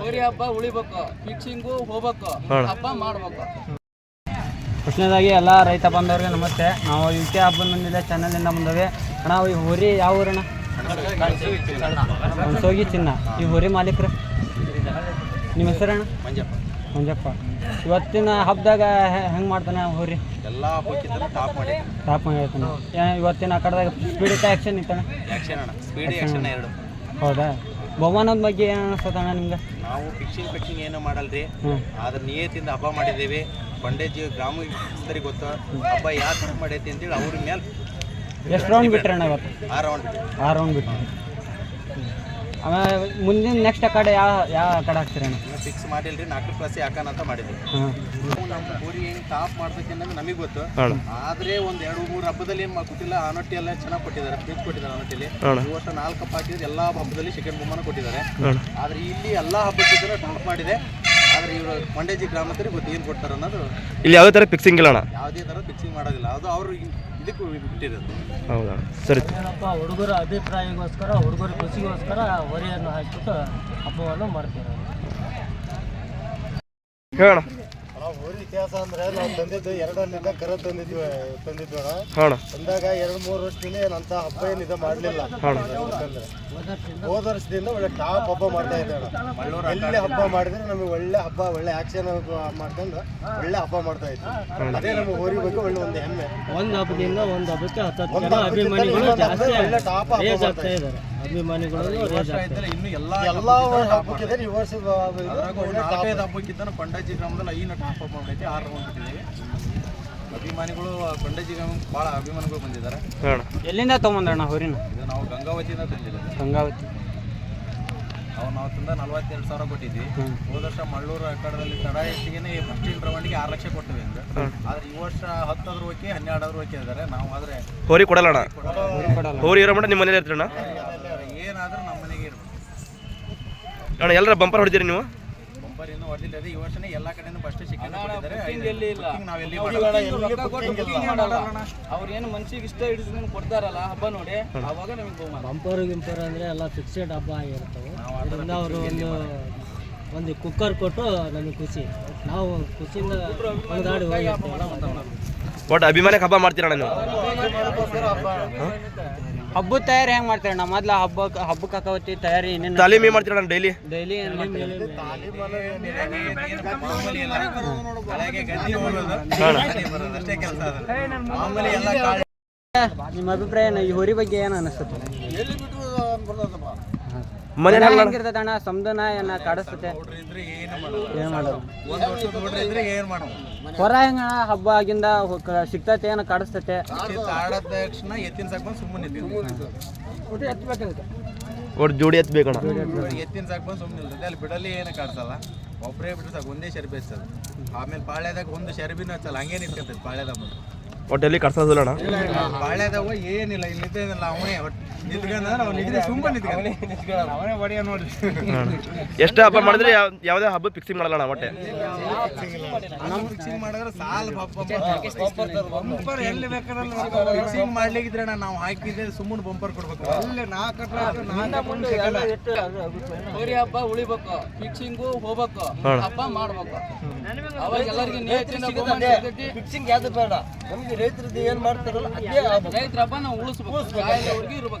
ಹೋರಿ ಹಬ್ಬ ಉಳಿಬೇಕು ಫಿಕ್ಸಿಂಗು ಹೋಗ್ಬೇಕು. ಹಬ್ಬ ಮಾಡ್ಬೇಕು. ಫಸ್ಟ್ನೇದಾಗಿ ಎಲ್ಲ ರೈತ ಬಂದವ್ರಿಗೆ ನಮಸ್ತೆ. ನಾವು ಯು ಕೆ ಹಬ್ಬ ಬಂದಿದೆ ಚಾನಲಿಂದ ಬಂದವೆ ಅಣ್ಣ ಈ ಹೋರಿ ಯಾವ ಊರಣ್ಣ? ಸೋಗಿ ಚಿನ್ನ. ಈ ಹೋರಿ ಮಾಲೀಕರು. ನಿಮ್ಮ ಹೆಸರಣ್ಣ ಮಂಜಪ್ಪ. ಮಂಜಪ್ಪ ಇವತ್ತಿನ ಹಬ್ಬದಾಗ ಹೆಂಗೆ ಮಾಡ್ತಾನೆ ಹೋರಿ? ಎಲ್ಲ ಟಾಪ್ ಮಾಡಿ. ಟಾಪ್ ಹೇಳ್ತಾನೆ. ಇವತ್ತಿನ ಆ ಕಡೆದಾಗ ಸ್ಪೀಡ್ ಇತ್ತ ಆ್ಯಕ್ಷನ್ ಎರಡು. ಹೌದಾ? ಬಹುಮಾನದ ಬಗ್ಗೆ ಏನು ನಿಮ್ಗೆ? ನಾವು ಫಿಶಿಂಗ್ ಫಿಶಿಂಗ್ ಏನು ಮಾಡಲ್ರಿ. ಅದ್ರ ಆದ್ರೆ ನಿಯತಿಂದ ಹಬ್ಬ ಮಾಡಿದ್ದೀವಿ. ಬಂಡೇಜಿ ಗ್ರಾಮಸ್ಥರಿಗೆ ಗೊತ್ತು. ಹಬ್ಬ ಯಾವ ಥರ ಮಾಡೈತಿ ಅಂತೇಳಿ ಅವ್ರ ಮೇಲೆ ಎಷ್ಟು ರೌಂಡ್ ಬಿಟ್ರಣ್ಣ ಇವತ್ತು? ಆ ರೌಂಡ್ ಆ ರೌಂಡ್ ಬಿಟ್ರಿ. ಆಮೇಲೆ ಮುಂದಿನ ನೆಕ್ಸ್ಟ್ ಆ ಕಡೆ ಯಾವ ಯಾವ ಕಡೆ ಹಾಕ್ತೀರಣ್ಣ ಫಿಕ್ಸ್ ಮಾಡಿಲ್ರಿ ನಾಲ್ಕು ಕ್ಲಾಸ್ ಯಾಕನ ಅಂತ ಮಾಡಿದ್ವಿ. ನಮ್ಮ ಊರಿ ಹೆಂಗೆ ಟಾಪ್ ಮಾಡ್ಬೇಕು ಅನ್ನೋದು ನಮಗೆ ಗೊತ್ತು. ಆದ್ರೆ ಒಂದ್ ಎರಡು ಮೂರು ಹಬ್ಬದಲ್ಲಿ ಏನು ಕೊಟ್ಟಿಲ್ಲ ಆನೊಟ್ಟಿ ಎಲ್ಲ ಚೆನ್ನಾಗಿ ಕೊಟ್ಟಿದ್ದಾರೆ ಫಿಕ್ಸ್ ಕೊಟ್ಟಿದ್ದಾರೆ ಆನೊಟ್ಟಿಲಿ ಈ ವರ್ಷ ನಾಲ್ಕು ಹಬ್ಬ ಹಾಕಿದ್ರೆ ಎಲ್ಲ ಹಬ್ಬದಲ್ಲಿ ಸೆಕೆಂಡ್ ಬಹುಮಾನ ಕೊಟ್ಟಿದ್ದಾರೆ. ಆದ್ರೆ ಇಲ್ಲಿ ಎಲ್ಲ ಹಬ್ಬಕ್ಕಿದ್ರು ಟಾಪ್ ಮಾಡಿದೆ. ಆದ್ರೆ ಇವರು ಮಂಡ್ಯಜಿ ಗ್ರಾಮಸ್ಥರಿಗೆ ಗೊತ್ತು ಏನು ಕೊಡ್ತಾರೆ ಅನ್ನೋದು. ಇಲ್ಲಿ ಯಾವುದೇ ಥರ ಫಿಕ್ಸಿಂಗ್ ಇಲ್ಲ ಯಾವುದೇ ಥರ ಫಿಕ್ಸಿಂಗ್ ಮಾಡೋದಿಲ್ಲ. ಅದು ಅವರು ಇದಕ್ಕೂ ಬಿಟ್ಟಿರೋದು. ಹೌದಾ? ಸರಿ. ಏನಪ್ಪ ಹುಡುಗರ ಅಭಿಪ್ರಾಯಕ್ಕೋಸ್ಕರ ಹುಡುಗರ ಖುಷಿಗೋಸ್ಕರ ಹೊರೆಯನ್ನು ಹಾಕಿಬಿಟ್ಟು ಹಬ್ಬವನ್ನು ಹೇಳೋಣ ಹೋರಿ ಇತಿಹಾಸ ಅಂದ್ರೆ ನಾವು ತಂದಿದ್ದು ಎರಡಲ್ಲಿಂದ ಕರ ತಂದಿದ್ವಿ ತಂದಿದ್ವಿ ಅಣ್ಣ ಬಂದಾಗ ಎರಡು ಮೂರು ವರ್ಷದಿಂದ ಏನಂತ ಹಬ್ಬ ಏನು ಇದು ಮಾಡಲಿಲ್ಲ. ಹೋದ ವರ್ಷದಿಂದ ಒಳ್ಳೆ ಟಾಪ್ ಹಬ್ಬ ಮಾಡ್ತಾ ಇದ್ದೆ ಅಣ್ಣ. ಎಲ್ಲಿ ಹಬ್ಬ ಮಾಡಿದ್ರೆ ನಮಗೆ ಒಳ್ಳೆ ಹಬ್ಬ ಒಳ್ಳೆ ಆಕ್ಷನ್ ಮಾಡ್ಕೊಂಡು ಒಳ್ಳೆ ಹಬ್ಬ ಮಾಡ್ತಾ ಇತ್ತು ಅದೇ ನಮಗೆ ಊರಿ ಬಗ್ಗೆ ಒಳ್ಳೆ ಒಂದು ಹೆಮ್ಮೆ. ಒಂದು ಹಬ್ಬದಿಂದ ಒಂದು ಹಬ್ಬಕ್ಕೆ ಹತ್ತತ್ತು ಜನ ಅಭಿಮಾನಿಗಳು ಜಾಸ್ತಿ ಒಳ್ಳೆ ಟಾಪ್ ಹಬ್ಬ ಮಾಡ್ತಾ ಆಗ್ತಾ ಇದ್ದಾರೆ. ಅಭಿಮಾನಿಗಳು ಈ ವರ್ಷ ಇದ್ದರೆ ಇನ್ನು ಎಲ್ಲ ಎಲ್ಲ ಹಬ್ಬಕ್ಕಿದೆ ಈ ವರ್ಷ ಅದ್ರಾಗ ಒಂದು ನಾಲ್ಕೈದು ಹಬ್ಬಕ್ಕಿಂತ ಕೊಂಡಜ್ಜಿ ಗ್ರಾಮದಲ್ಲಿ ಐದು ಟಾಪ್ ಹಬ್ಬ ಮಾಡೈತಿ ಆರು ರೌಂಡ್ ಬಿಟ್ಟಿದ್ದೀವಿ ಅಭಿಮಾನಿಗಳು ಪಂಡಾಜಿ ಗ್ರಾಮ ಭಾಳ ಅಭಿಮಾನಿಗಳು ಬಂದಿದ್ದಾರೆ. ಎಲ್ಲಿಂದ ತೊಗೊಂಬಂದ್ರಣ್ಣ ಹೊರಿನ ಇದು ನಾವು ಗಂಗಾವತಿಯಿಂದ ತಂದಿದ್ದೀವಿ ಗಂಗಾವತಿ. ನಾವು ನಾವು ತಂದ ನಲ್ವತ್ತೆರಡು ಸಾವಿರ ಕೊಟ್ಟಿದ್ವಿ. ಹೋದ ವರ್ಷ ಮಳ್ಳೂರು ಅಖಾಡದಲ್ಲಿ ತಡ ಎಷ್ಟಿಗೆ ಫಸ್ಟ್ ರೌಂಡಿಗೆ ಆರು ಲಕ್ಷ ಕೊಟ್ಟಿವಿ ಅಂದ್ರೆ. ಆದ್ರೆ ಈ ವರ್ಷ ಹತ್ತದ್ರ ಓಕೆ ಹನ್ನೆರಡಾದ್ರೂ ಓಕೆ ಇದ್ದಾರೆ. ನಾವು ಆದ್ರೆ ಹೋರಿ ಕೊಡಲ್ಲ ಹೋರಿ ಇರೋ ಮಟ್ಟ ನಿಮ್ಮ ಮನೇಲಿ ಇರ್ತೀರಣ್ಣ ಏನಾದ್ರೂ ನಮ್ಮ ಮನೆಗೆ ಇರ್ಬೇಕು ಅಣ್ಣ ಎಲ್ಲರ ಬಂಪರ್ ಹೊಡಿದಿರಿ ನೀವು? ಬಂಪರ್ ಇನ್ನೂ ಹೊಡೆದಿಲ್ಲ ಅದೇ ಈ ವರ್ಷನೇ ಎಲ್ಲ ಕಡೆನೂ ಫಸ್ಟ್ ಚಿಕನ್ ಕೊಟ್ಟಿದ್ದಾರೆ. booking ಎಲ್ಲಿ ಇಲ್ಲ. ನಾವು ಎಲ್ಲಿ ರೊಕ್ಕ ಮಾಡಲ್ಲ. ಅವ್ರು ಏನು ಮನ್ಸಿಗೆ ಇಷ್ಟ ಹಿಡಿಸ್ಕೊಂಡು ಕೊಡ್ತಾರಲ್ಲ ಹಬ್ಬ ನೋಡಿ ಅವಾಗ ನಮಗೆ ಬಹುಮಾನ. ಬಂಪರ್ ಗಿಂಪರ್ ಅಂದರೆ ಎಲ್ಲ ಫಿಕ್ಸೆಡ್ ಹಬ್ಬ ಆಗಿರ್ತವೆ ಅದರಿಂದ ಅವರು ಒಂದು ಒಂದು ಕುಕ್ಕರ್ ಕೊಟ್ಟು ನಮಗೆ ಖುಷಿ. ನಾವು ಖುಷಿಯಿಂದ ಹೊಡೆದಾಡಿ ಹೋಗಿರ್ತೀವಲ್ಲ ಒಟ್ಟು ಅಭಿಮಾನಕ್ಕೆ ಹಬ್ಬ ಮಾಡ್ತೀರಣ್ಣ ನೀವು? ಹಬ್ಬದ ತಯಾರಿ ಹೆಂಗೆ ನಮ್ಮ ಮೊದ್ಲ ಹಬ್ಬ ಹಬ್ಬಕ್ಕೆ ಹಾಕೋತಿ ತಯಾರಿ ಏನೇನು ತಾಲೀಮ್ ಏನ್ ಮಾಡ್ತೀರ ಡೈಲಿ ಡೈಲಿ ನಿಮ್ಮ ಅಭಿಪ್ರಾಯ ಏನು? ಈ ಹೋರಿ ಬಗ್ಗೆ ಏನು ಅನಿಸುತ್ತೆ? ಮನೇಲಿ ಹೆಂಗ್ ಹೆಂಗಿರ್ತದೆ ಅಣ್ಣ? ಸಮುದಾನ ಏನ ಕಾಡಿಸ್ತತೆ ನೋಡ್ರಿ ಇದ್ರೆ ಏನು ಮಾಡೋದು? ಒಂದು ನೋಡ್ರಿ ಇದ್ರೆ ಏನು ಮಾಡೋದು? ಹೊರ ಹೆಂಗ ಹಬ್ಬ ಆಗಿಂದ ಹೊಕ್ಕ- ಸಿಗ್ತತೆ ಏನ ಕಾಡಿಸ್ತತೆ ಎತ್ತಿನ ಸಾಕು ಬಂದು ಸುಮ್ಮನೆ ಒಟ್ಟು ಜೋಡಿ ಎತ್ತಬೇಕಣ ಎತ್ತಿನ ಸಾಕು ಬಂದು ಸುಮ್ಮನೆ ನಿಲ್ತದೆ ಅಲ್ಲಿ ಬಿಡಲಿ ಏನು ಕಾಡ್ಸಲ್ಲ. ಒಬ್ಬರೇ ಬಿಟ್ರೆ ಸಾಕು ಒಂದೇ ಶರ್ಬಿ ಹಚ್ಚದ ಆಮೇಲೆ ಪಾಳ್ಯದಾಗ ಒಂದು ಶರ್ಬಿನೂ ಹಚ್ಚಲ್ಲ ಹಂಗೆ ನಿಂತ್ಕೊಂತೈತೆ ಪಾಳ್ಯದಾಗ ಬಂದು ಒಟ್ಟು ಎಲ್ಲಿ ಕಟ್ಸೋದಿಲ್ಲ ಅಣ್ಣ ಏನಿಲ್ಲ ಇಲ್ಲಿ ಅವನೇ. ಎಷ್ಟು ಹಬ್ಬ ಮಾಡಿದ್ರೆ ಯಾವ್ದೇ ಯಾವುದೇ ಹಬ್ಬ ಫಿಕ್ಸಿಂಗ್ ಮಾಡಲ್ಲ ಅಣ್ಣ ಹೊಟ್ಟೆ ನಮ್ಮ ಫಿಕ್ಸಿಂಗ್ ಮಾಡಿದ್ರೆ ಸಾಲ್ ಬಂಪರ್ ಎಲ್ಲಿ ಬೇಕಾದ್ರೆ ಫಿಕ್ಸಿಂಗ್ ಮಾಡ್ಲಿಕ್ಕಿದ್ರೆ ನಾವು ಹಾಕಿದ್ರೆ ಸುಮ್ಮನೆ ಬಂಪರ್ ಕೊಡ್ಬೇಕು. ಅಲ್ಲೇ ನಾಲ್ಕು ಹಬ್ಬ ಉಳಿಬೇಕು. ಫಿಕ್ಸಿಂಗು ಹೋಗ್ಬೇಕು. ಹಬ್ಬ ಮಾಡ್ಬೇಕು. ಅವಾಗ ಎಲ್ಲರಿಗೂ. ಫಿಕ್ಸಿಂಗ್ ಯಾವ್ದು ಬೇಡ. ನಮ್ಗೆ ರೈತರದ್ದು ಏನು ಮಾಡ್ತಾರಲ್ಲ ಅದೇ ರೈತರ ಹಬ್ಬ ನಾವು ಉಳಿಸ್ಬೇಕು ಇರ್ಬೇಕು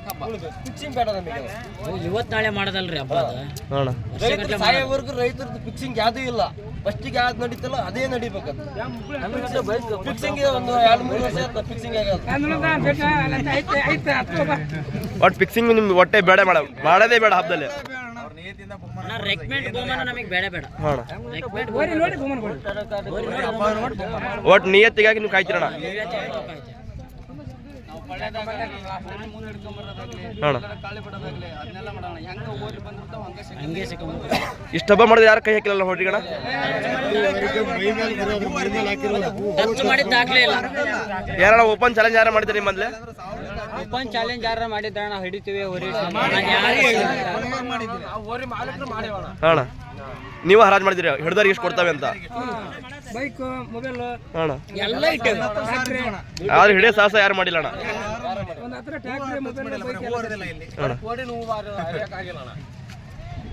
ಫಿಕ್ಸಿಂಗ್ ಬೇಡ ನಮಗೆ ಇವತ್ತು ನಾಳೆ ಮಾಡೋದಲ್ರಿ ಹಬ್ಬ ರೈತರು ಸಾಯೋವರೆಗೂ ರೈತರದ್ದು ಫಿಕ್ಸಿಂಗ್ ಯಾವ್ದು ಇಲ್ಲ ಫಸ್ಟಿಗೆ ಯಾವ್ದು ನಡೀತಲ್ಲ ಅದೇ ನಡಿಬೇಕಂತ ಫಿಕ್ಸಿಂಗ್ ಒಂದು ಎರಡು ಮೂರು ವರ್ಷ ಫಿಕ್ಸಿಂಗ್ ಒಟ್ಟು ಫಿಕ್ಸಿಂಗ್ ನಿಮ್ಗೆ ಹೊಟ್ಟೆ ಬೇಡ ಬೇಡ ಮಾಡೋದೇ ಬೇಡ ಹಬ್ಬದಲ್ಲಿ ಒಟ್ಟು ನಿಯತ್ತಿಗಾಗಿ ನೀವು ಇಷ್ಟು ಹಬ್ಬ ಮಾಡಿದ್ರೆ ಯಾರು ಕೈ ಹಾಕಿಲ್ಲ ಗಣ ಯಾರಣ್ಣ ಓಪನ್ ಚಾಲೆಂಜ್ ಯಾರು ಮಾಡಿದ್ರಿ ನಿಮ್ಮಲ್ಲಿ? ಓಪನ್ ಚಾಲೆಂಜ್ ಯಾರ ಮಾಡಿದ್ರೆ ನಾವು ಹಿಡಿತೀವಿ ಹೊರಿ ಅಣ್ಣ ನೀವು ಹರಾಜ್ ಮಾಡಿದ್ರಿ ಹಿಡ್ದವ್ರಿಗೆ ಎಷ್ಟು ಕೊಡ್ತಾವೆ ಅಂತ. ಬೈಕ್ ಮೊಬೈಲ್ ಅಣ್ಣ ಎಲ್ಲ ಇಟ್ಟು ಆದ್ರೆ ಹಿಡಿಯೋ ಸಾಹಸ ಯಾರು ಮಾಡಿಲ್ಲ ಅಣ್ಣ?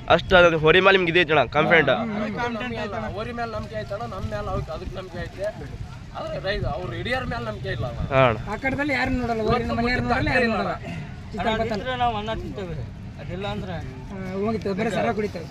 ಅಷ್ಟ ಹೊರಿ ಮೇಲೆ ನಿಮ್ಗೆ ಇದೆ ಅಣ್ಣ? ಕಾನ್ಫಿಡೆಂಟ್ ಹೊರಿ ಮೇಲೆ ನಂಬಿಕೆ ಐತಣ್ಣ ನಮ್ಮ ಮೇಲೆ ಅವ್ಕೆ ಅದಕ್ಕೆ ನಂಬಿಕೆ ಐತೆ ಅವ್ರು ಹಿರಿಯರ ಮೇಲೆ ನಂಬಿಕೆ ಇಲ್ಲ ಹಾಂ. ಆ ಕಡೆದಲ್ಲಿ ಯಾರು ನೋಡಲ್ಲ? ಊರಿನ ನೋಡಲ್ಲ ಯಾರು ನೋಡಲ್ಲ? ಅನ್ನ ತಿಂತೇವೆ. ಅದಿಲ್ಲ ಅಂದ್ರೆ ಹೋಗಿತ್ತು ಬೇರೆ ಸರ ಕುಡಿತೇವೆ.